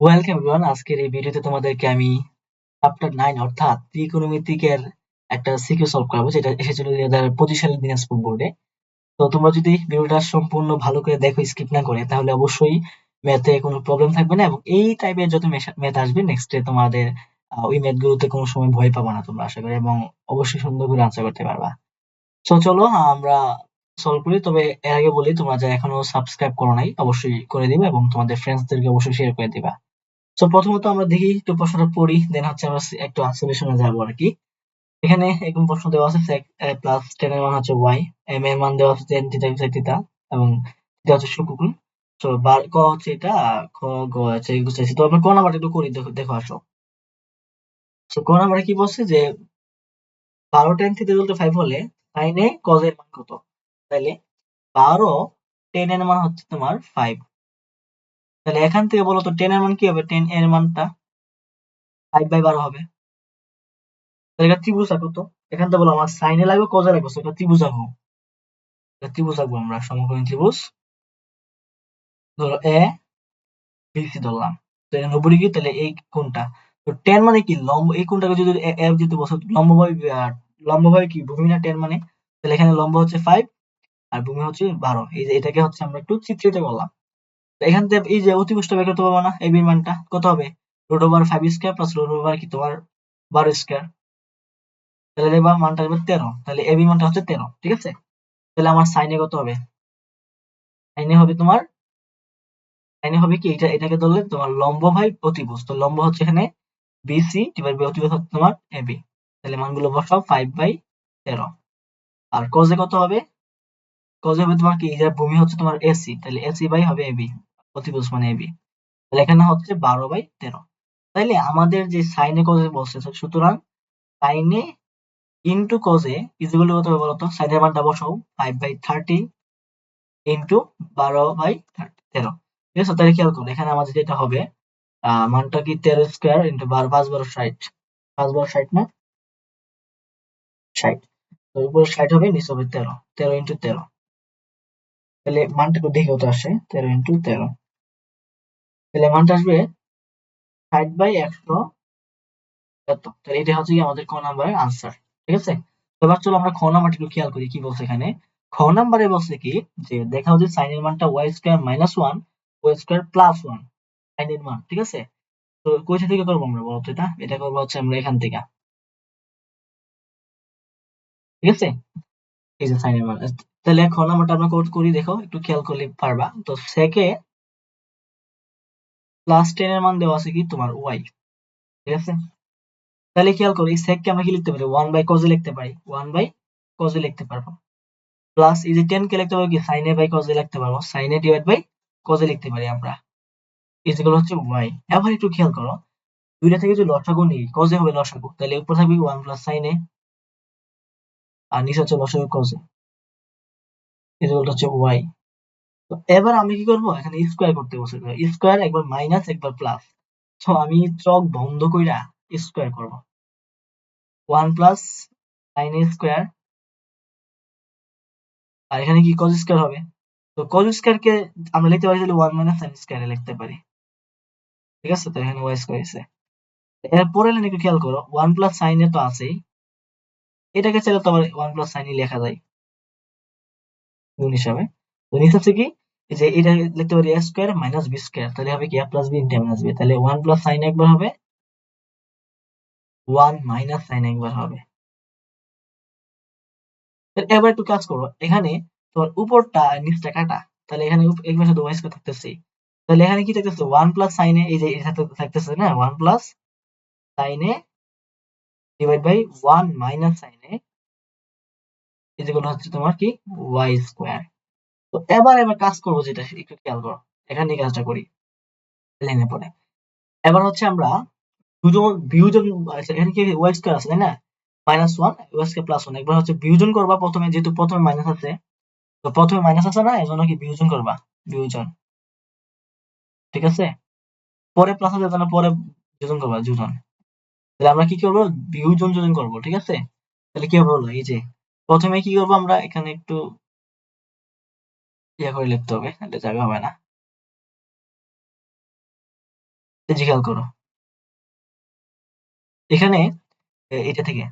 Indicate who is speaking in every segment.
Speaker 1: Welcome everyone আজকের এই ভিডিওতে তোমাদেরকে আমি চ্যাপ্টার নাইন অর্থাৎ ত্রিকোণমিতিকের একটা সিকিউ সলভ করাবো, যেটা এসেছিল দুই হাজার পঁচিশ সালের দিনাজপুর বোর্ডে তো তোমরা যদি ভিডিওটা সম্পূর্ণ ভালো করে দেখো স্কিপ না করে, তাহলে অবশ্যই ম্যাথে কোনো প্রবলেম থাকবে না এবং এই টাইপের যত ম্যাথ আসবে নেক্সট ডে তোমাদের ওই ম্যাথ গুলোতে কোনো সময় ভয় পাবা না তোমরা, আশা করি, এবং অবশ্যই সুন্দর করে আনসার করতে পারবা। তো চলো, আমরা সলভ করি, তবে এর আগে বলি, তোমরা যারা এখনও সাবস্ক্রাইব করো নাই, অবশ্যই করে দিবে এবং তোমাদের ফ্রেন্ডসদেরকে অবশ্যই শেয়ার করে দিবা। তো প্রথমত আমরা দেখি একটু প্রশ্নটা পড়ি দেন হচ্ছে আমরা একটু সলিউশনে যাব আর কি। এখানে এরকম প্রশ্ন দেওয়া আছে প্লাস টেন এর মান হচ্ছে ওয়াই এম এর মান দেওয়া আছে টেন থিটা থিটা এবং থিটা হচ্ছে শুক্রকোণ তো বার ক হচ্ছে এটা খ, গ হচ্ছে এগুলো চাইছি তো আমরা ক নাম্বারটা একটু করি, দেখো দেখো, আসো। তো ক নাম্বারে কি বলছে যে, বারো টেন থিটা বলতে ফাইভ হলে সাইনে কজ এর মান কত? তাহলে বারো টেন এর মান হচ্ছে তোমার ফাইভ তাহলে এখান থেকে বলো তো টেন এর মান কি হবে? টেন এর মানটা ফাইভ বাই বারো হবে। এটা ত্রিভুজ আঁকো তো। এখান থেকে বলো আমার সাইনে লাগবে কজে লাগবে। সেটা ত্রিভুজ আঁকো। ত্রিভুজ আঁকবো আমরা, সমকোণী ত্রিভুজ। ধরো এ বিসি ধরলাম। তো এটা নব্বই ডিগ্রি তাহলে এই কোণটা। তো টেন মানে কি? লম্ব, এই কোণটাকে যদি এ এ যদি বসে, লম্বভাবে লম্বভাবে কি? ভূমি না টেন মানে। তাহলে এখানে লম্ব হচ্ছে ফাইভ আর ভূমি হচ্ছে বারো। এই যে এটাকে হচ্ছে আমরা একটু চিত্রিত করলাম। এখান থেকে এই যে অতিপুষ্ট বের করতে পারব না, এই বির মানটা কত হবে? Root over five square plus root over কি তোমার? বারো স্কোয়ার তাহলে দেখবা মানটা হবে তেরো। তাহলে এবি মানটা হচ্ছে তেরো, ঠিক আছে? তাহলে আমার সাইনে কত হবে? সাইনে হবে তোমার, সাইনে হবে কি? এটা, এটাকে ধরলে তোমার লম্ব ভাই অতিভুজ তো লম্ব হচ্ছে এখানে বিসি ডিভাইড বাই অতিভুজ হচ্ছে তোমার এবি তাহলে মানগুলো বসাও ফাইভ বাই তেরো। আর কজে কত হবে? কজে হবে তোমার কি? যে ভূমি হচ্ছে তোমার এসি তাহলে এসি বাই হবে এবি অতিভুজ মানে এবি তাহলে এখানে হচ্ছে বারো বাই তেরো। তাইলে আমাদের যে সাইনে কজে বলছে সুতরাং সাইনে ইন্টু কজে ইজিগুলো কত হবে বলতো? সাইনের মানটা বসাও ফাইভ বাই থার্টি ইন্টু বারো বাই তেরো। ঠিক আছে? তাহলে খেয়াল করুন এখানে আমাদের যেটা হবে মানটা কি তেরো স্কোয়ার ইন্টু বারো, পাঁচ বারো ষাট। পাঁচ বারো ষাট না? ষাট। তো উপরে ষাট হবে, নিচে হবে তেরো। তেরো ইন্টু তেরো। তাহলে মানটা একটু দেখে আসে। তেরো ইন্টু তেরো। তাহলে মানটা আসবে ষাট বাই একশো এত তাহলে এটা হচ্ছে কি আমাদের ক নাম্বারের আনসার ঠিক আছে? এবার চলো আমরা খ নাম্বারটা একটু খেয়াল করি, কি বলছে এখানে? খ নাম্বারে বলছে কি যে দেখা হচ্ছে সাইনের মানটা Y square minus one Y square plus one সাইনের মান, ঠিক আছে? তো কোথা থেকে করব আমরা বলতো এটা? এটা করব হচ্ছে আমরা এখান থেকে, ঠিক আছে? এই যে সাইনের মান, তাহলে খ নাম্বারটা আমরা কোড করি, দেখো, একটু খেয়াল করলে পারবা। তো সেকে প্লাস টেন এর মান দেওয়া আছে কি? তোমার ওয়াই ঠিক আছে? তাহলে খেয়াল করো, এই সেককে আমরা কি লিখতে পারি? ওয়ান বাই কজে লিখতে পারি। ওয়ান বাই কজে লিখতে পারব। প্লাস এই যে টেন কে লিখতে পারব কি? সাইনে বাই কজে লিখতে পারব। সাইনে ডিভাইড বাই কজে লিখতে পারি আমরা। ইজিক্যাল হচ্ছে ওয়াই এবার একটু খেয়াল করো, দুইটা থেকে যদি লসাগু নিই কজে হবে লসাগু। তাহলে উপর থাকবে ওয়ান প্লাস সাইনে আর নিচে হচ্ছে লসাগু কজে ইজিক্যাল হচ্ছে ওয়াই তো এবার আমি কি করব? এখানে স্কোয়ার করতে বসে স্কোয়ার একবার মাইনাস একবার প্লাস তো আমি চক বন্ধ কইরা স্কোয়ার করব। ওয়ান প্লাস সাইন স্কোয়ার আর এখানে কি কজ স্কোয়ার হবে? তো কজ স্কোয়ার কে আমরা লিখতে পারি তাহলে ওয়ান মাইনাস সাইন স্কোয়ারে লিখতে পারি। ঠিক আছে? তো এখানে ওয়াই স্কোয়ার এসে। এরপরে লাইন একটু খেয়াল করো। ওয়ান প্লাস সাইনে তো আছেই। এটাকে চাইলে তো আবার ওয়ান প্লাস সাইনই লেখা যায়। গুণ হিসাবে। নিচে হচ্ছে কি যে এটা লিখতে পারি A square minus B square তাহলে হবে কি A plus B into minus B তাহলে ওয়ান প্লাস সাইন একবার হবে ওয়ান মাইনাস সাইন একবার হবে। এবার একটু কাজ করো, এখানে তোমার উপরটা নিচটা কাটা, তাহলে এখানে উপ- এক পাশে ওয়াই থাকতেছে। তাহলে এখানে কি থাকতেছে? ওয়ান প্লাস সাইনে এই যে থাকতেছে না ওয়ান প্লাস সাইনে ডিভাইড বাই ওয়ান মাইনাস সাইনে যেগুলো হচ্ছে তোমার কি? ওয়াই স্কোয়ার তো এবার এবার কাজ করব যেটা একটু খেয়াল করো এখানে কাজটা করি লাইনে পরে এবার হচ্ছে আমরা দুজন বিয়োজন আচ্ছা, এখানে কি আছে তাই না? মাইনাস ওয়ান প্লাস ওয়ান একবার হচ্ছে বিয়োজন করবা প্রথমে যেহেতু প্রথমে মাইনাস আছে তো প্রথমে মাইনাস আছে না এজন্য কি বিয়োজন করবা? বিয়োজন। ঠিক আছে? পরে প্লাস আছে তাহলে পরে করবা তাহলে আমরা কি করব? বিয়োজন যোজন করব ঠিক আছে? তাহলে কি হবে হলো এই যে প্রথমে কি করব আমরা? এখানে একটু ইয়া করে লিখতে হবে, এটা জায়গা হবে না। খেয়াল করো। এখানে এটা থেকে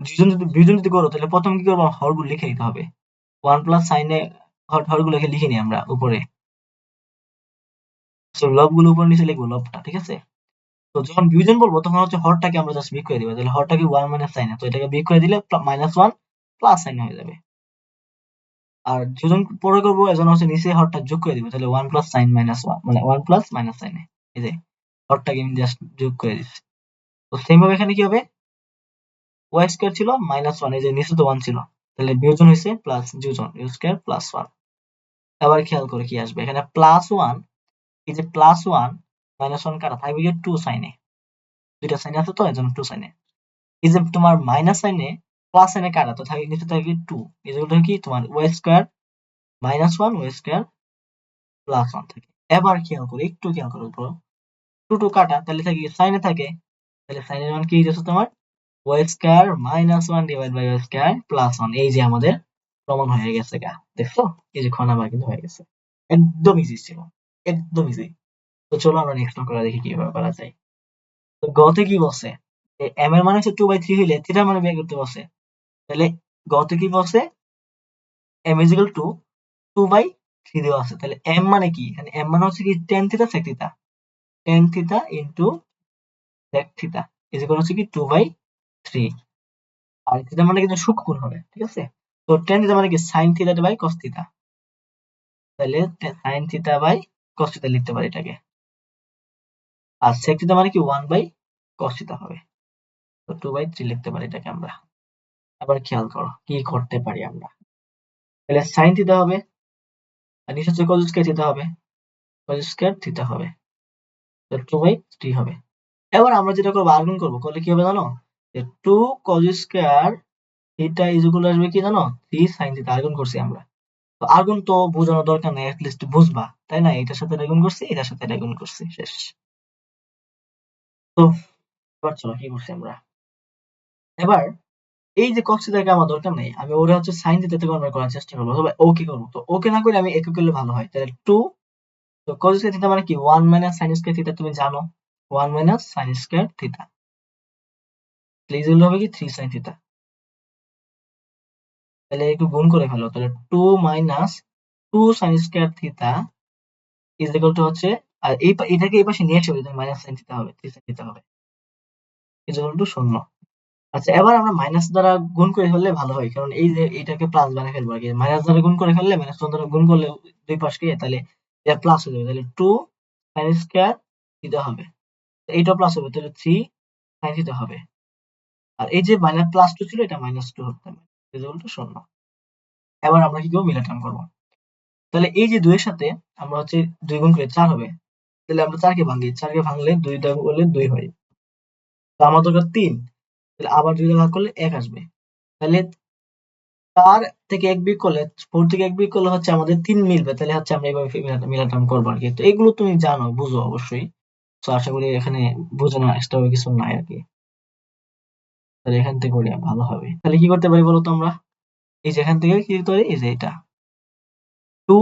Speaker 1: দুজন যদি দুজন যদি করো, তাহলে প্রথম কি করব? হরগুলো লিখে নিতে হবে। ওয়ান প্লাস সাইনে হর হরগুলোকে লিখে নিই আমরা, উপরে। তো লবগুলো উপরে নিচে লিখব লবটা ঠিক আছে? তো যখন বিয়োজন বলব তখন হচ্ছে হরটাকে আমরা জাস্ট বিয়োগ করে দিব। তাহলে হরটাকে ওয়ান মাইনাস সাইন তো এটাকে বিয়োগ করে দিলে মাইনাস ওয়ান প্লাস সাইন হয়ে যাবে। আর যোজন পরে করব, এজন্য হচ্ছে নিচে হরটা যোগ করে দিব। তাহলে one plus sine minus one মানে ওয়ান প্লাস মাইনাস সাইন এই যে হরটাকে আমি জাস্ট যোগ করে দিচ্ছি। তো সেম ভাবে এখানে কি হবে? ওয়াই স্কোয়ার ছিল মাইনাস ওয়ান এই যে নিচে তো ওয়ান ছিল। তাহলে বিয়োজন হয়েছে প্লাস যোজন ইউ স্কোয়ার প্লাস ওয়ান এবার খেয়াল করে কি আসবে? এখানে প্লাস ওয়ান এই যে প্লাস ওয়ান মাইনাস ওয়ান কাটা, থাকবে গিয়ে টু সাইনে দুইটা সাইনে আছে তো, এজন্য টু সাইনে এই যে তোমার মাইনাস সাইনে প্লাস সাইনে কাটা, তো থাকে নিচে থাকে টু এই যেগুলো কি? তোমার Y square minus one Y square plus one থাকে। এবার খেয়াল করো, একটু খেয়াল করো ব্রো টু টু কাটা, তাহলে থাকে সাইনে থাকে। তাহলে সাইনের মান কি হচ্ছে তোমার? Y square minus one divide by Y square plus one এই যে আমাদের প্রমাণ হয়ে গেছে গা, দেখছ? এই যে খনাবার কিন্তু হয়ে গেছে। একদম ইজি ছিল, একদম ইজি তো চলো আমরা নেক্সট করা দেখি কীভাবে করা যায়। তো গতে কি বসে? এম এর মানে হচ্ছে টু বাই থ্রি হইলে থিটার মানে বের করতে বসে। তাহলে গতে কি বলছে? M is equal to two by three দেওয়া আছে। তাহলে এম মানে কি? এখানে এম মানে হচ্ছে কি tan theta sec theta tan theta into sec theta is equal হচ্ছে কি টু বাই থ্রি আর থিটা মানে কিন্তু সূক্ষ্ম হবে, ঠিক আছে? তো টেন থিটা মানে কি? Sine theta by cos theta তাহলে sine theta by cos theta লিখতে পারি এটাকে। আর সেক থিটা মানে কি? ওয়ান বাই কস থিটা হবে। তো টু বাই থ্রি লিখতে পারি এটাকে আমরা। আবার খেয়াল করো, কি করতে পারি আমরা? তাহলে সাইন থিটা হবে, আর নিচে হচ্ছে কজ স্কয়ার থিটা হবে। কজ স্কয়ার থিটা হবে। তো টু বাই থ্রি হবে। এবার আমরা যেটা করব আর্গুন করব, করলে কি হবে জানো? যে two cos square theta is equal আসবে কি জানো? থ্রি সাইন থিটা আর্গুন করছি আমরা। তো আর্গুন তো বোঝানোর দরকার নেই লিস্ট বুঝবা, তাই না? এটার সাথে আর্গুন করছি, এটার সাথে আর্গুন করছি, শেষ। তো, এবার চলো, কি করছি আমরা? এবার এই যে কক্সি থেকে আমার দরকার নেই, আমি ওরা হচ্ছে সাইন দিতে থেকে কনভার্ট করার চেষ্টা করব। তবে ওকে করব? তো ওকে না করে আমি একে করলে ভালো হয়। তাহলে টু তো কজ স্কয়ার থিটা মানে কি? One minus sine square theta তুমি জানো? One minus sine square theta please হলো হবে কি? থ্রি সাইন থিটা তাহলে একটু গুণ করে ফেলো। তাহলে two minus two sine square theta is equal to হচ্ছে, আর এই এটাকে এই পাশে নিয়ে এসে মাইনাস সাইন থিটা হবে থ্রি সাইন থিটা হবে। ইজ ইকুয়াল টু শূন্য। আচ্ছা এবার আমরা মাইনাস দ্বারা গুণ করে ফেললে ভালো হয়, কারণ এই যে এটাকে প্লাস বানিয়ে ফেলব কি মাইনাস দ্বারা গুণ করে ফেললে মাইনাস দ্বারা গুণ করলে দুই পাশকে তাহলে এটা প্লাস হয়ে যাবে। তাহলে টু সাইন স্কয়ার থিটা হবে। এইটা প্লাস হবে, তাহলে থ্রি সাইন থিটা হবে। আর এই যে মাইনাস প্লাস টু ছিল, এটা মাইনাস টু হবে ইকুয়াল টু শূন্য। এবার আমরা কি করব? মিলাটান করব। তাহলে এই যে দুইয়ের সাথে আমরা হচ্ছে দুই গুণ করে চার হবে, তাহলে আমরা চারকে ভাঙি। চারকে ভাঙলে দুইটা বলে দুই হয়। তো আমার দরকার তিন। তাহলে আবার দুইটা ভাগ করলে এক আসবে। তাহলে চার থেকে এক বিয়োগ করলে ফোর থেকে এক বিয়োগ করলে হচ্ছে আমাদের তিন মিলবে। তাহলে হচ্ছে আমরা এইভাবে মিলা- মিলাটান করব আর কি তো এগুলো তুমি জানো, বুঝো অবশ্যই। তো আশা করি এখানে বোঝানো এক্সট্রা কিছু নাই আর কি তাহলে এখান থেকে করি ভালো হবে। তাহলে কি করতে পারি বলো তো আমরা? এই যে এখান থেকে কি পারি? এই যে এটা। Two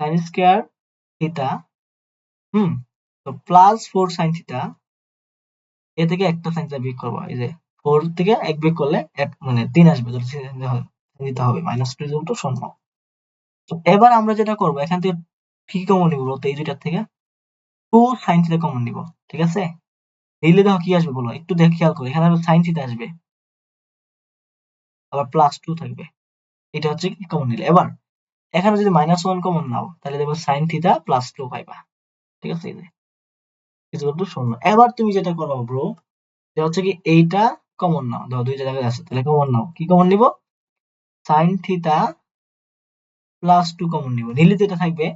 Speaker 1: sine square theta hmm, তো প্লাস ফোর সাইন থিটা এ থেকে একটা থিটা বিয়োগ করব। এই যে ফোর থেকে এক বিয়োগ করলে এক মানে তিন আসবে তো sin দিতে হবে মাইনাস টু ইকুয়াল টু শূন্য তো এবার আমরা যেটা করব, এখান থেকে কি কমন নিব বলতো? এই দুইটার থেকে টু সাইন থিটা কমন নিব, ঠিক আছে? নিলে দেখো কি আসবে বলো? একটু দেখে খেয়াল করো, এখানে সাইন থিটা আসবে। আবার প্লাস টু থাকবে। এটা হচ্ছে কি কমন নিলে? এবার এখানে যদি মাইনাস ওয়ান কমন নাও, তাহলে দেখব সাইন থিটা প্লাস টু পাইবা। ঠিক আছে? শূন্য এবার তুমি যেটা করবা ব্রো যে হচ্ছে কি এইটা কমন নাও। ধরো দুইটা জায়গায় আছে, তাহলে কমন নাও। কি কমন নিব? Sine theta plus two common নিব। নিলে যেটা থাকবে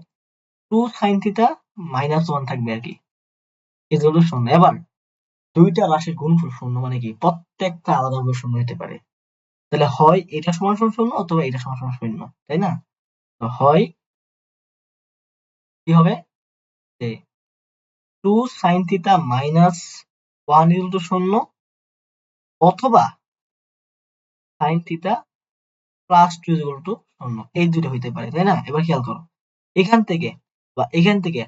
Speaker 1: two sine theta minus one থাকবে আর কি। টু শূন্য এবার দুইটা রাশির গুণফল শূন্য মানে কি? প্রত্যেকটা আলাদাভাবে শূন্য হতে পারে। তাহলে হয় এটা সমান সমান শূন্য অথবা এটা সমান সমান শূন্য, তাই না? হয় কি হবে? Two sine theta minus one equal to শূন্য অথবা sine theta plus two equal to শূন্য। এই দুটো হইতে পারে, তাই না? এবার খেয়াল করো। এখান থেকে বা এখান থেকে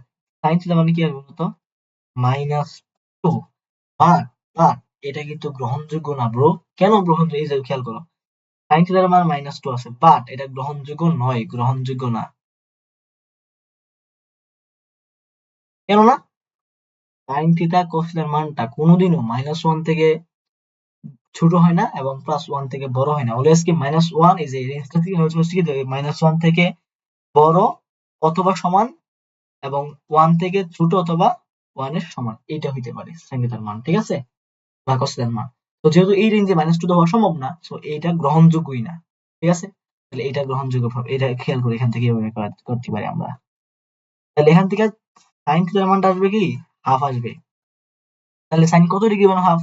Speaker 1: সাইন থিটা মানে কি হবে বলতো? মাইনাস টু বাট বাট এটা কিন্তু গ্রহণযোগ্য না ব্রো কেন গ্রহণযোগ্য? এই যে খেয়াল করো। সাইন থিটার মান আছে বাট এটা গ্রহণযোগ্য নয়, গ্রহণযোগ্য না। কেন না সাইন থিটা কোস থিটার মানটা কোনোদিনও মাইনাস ওয়ান থেকে ছোট হয় না এবং প্লাস ওয়ান থেকে বড় হয় না। অলওয়েজ কি মাইনাস ওয়ান এই যে রেঞ্জটা থেকে হচ্ছে কি মাইনাস ওয়ান থেকে বড় অথবা সমান এবং ওয়ান থেকে ছোট অথবা ওয়ানের সমান। এইটা হইতে পারে সাইন থিটার মান, ঠিক আছে? বা কস থিটার মান। তো যেহেতু এই রেঞ্জে মাইনাস টু হওয়া সম্ভব না সো এইটা গ্রহণযোগ্যই না, ঠিক আছে? তাহলে এটা গ্রহণযোগ্য এটা খেয়াল করে এখান থেকে করতে পারি আমরা। তাহলে এখান থেকে সাইন থিটার মানটা আসবে কি? হাফ আসবে। তাহলে সাইন কত ডিগ্রি মানে হাফ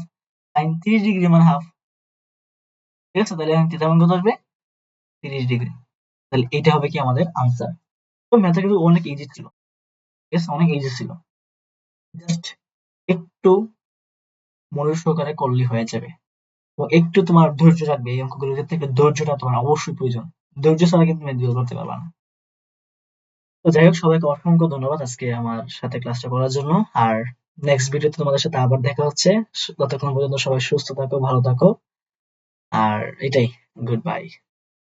Speaker 1: সাইন তিরিশ ডিগ্রি মানে হাফ ঠিক আছে? তাহলে থিটার মান কত আসবে? তিরিশ ডিগ্রি তাহলে এটা হবে কি আমাদের আনসার তো ম্যাথটা কিন্তু অনেক ইজি ছিল। ঠিক আছে? অনেক ইজি ছিল। জাস্ট একটু মনোযোগ সহকারে করলে হয়ে যাবে। তো একটু তোমার ধৈর্য রাখবে। এই অঙ্কগুলোর ক্ষেত্রে ধৈর্যটা তোমার অবশ্যই প্রয়োজন। ধৈর্য ছাড়া কিন্তু ম্যাথ বের করতে পারবা না। তো যাই হোক, সবাইকে অসংখ্য ধন্যবাদ আজকে আমার সাথে ক্লাসটা করার জন্য। আর নেক্সট ভিডিওতে তোমাদের সাথে আবার দেখা হচ্ছে। ততক্ষণ পর্যন্ত সবাই সুস্থ থাকো, ভালো থাকো। আর এটাই গুড বাই